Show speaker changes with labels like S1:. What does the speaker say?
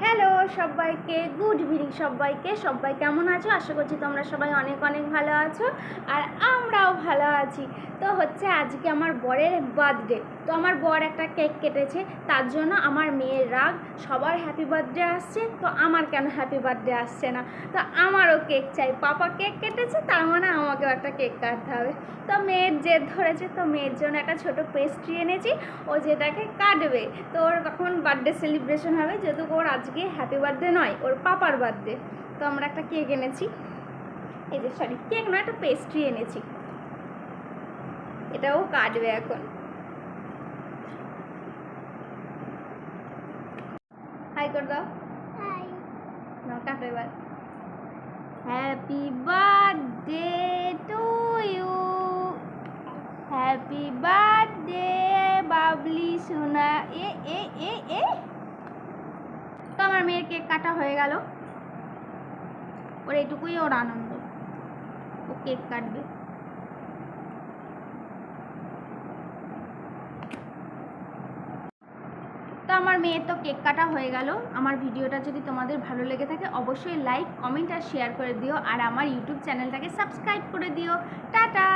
S1: Hello সবাইকে। Good evening সবাইকে। সবাই কেমন আছো? আশা করছি তোমরা সবাই অনেক অনেক ভালো আছো। আর ভালো আছি। তো হচ্ছে আজকে আমার বরের বার্থডে তো আমার বর একটা কেক কেটেছে, তার জন্য আমার মেয়ের রাগ, সবার হ্যাপি বার্থডে আসছে, তো আমার কেন হ্যাপি বার্থডে আসছে না? তো আমারও কেক চাই। পাপা কেক কেটেছে, তার মানে আমাকেও একটা কেক কাটতে হবে। তো মেয়ের জেদ ধরেছে, তো মেয়ের জন্য একটা ছোট পেস্ট্রি এনেছি, ও যেটাকে কাটবে। তো ওর কখন বার্থডে সেলিব্রেশন হবে, যেহেতু ওর আজকে হ্যাপি বার্থডে নয়, ওর পাপার বার্থডে তো আমরা একটা কেক এনেছি। এই যে সরি কেক নয়, একটা পেস্ট্রি এনেছি। এটাও কাটবে এখন। হাই করে দাও নাও কাটো এবার happy birthday to you happy birthday Babli সোনা এ এ এ এ। তো আমার মেয়ের কেক কাটা হয়ে গেল। ওর এইটুকুই ওর আনন্দ। ও কেক কাটবে। তো আমার মেয়ের তো কেক কাটা হয়ে গেল। আমার ভিডিওটা যদি তোমাদের ভালো লেগে থাকে, অবশ্যই লাইক কমেন্ট আর শেয়ার করে দিও। আর আমার ইউটিউব চ্যানেলটাকে সাবস্ক্রাইব করে দিও। টাটা!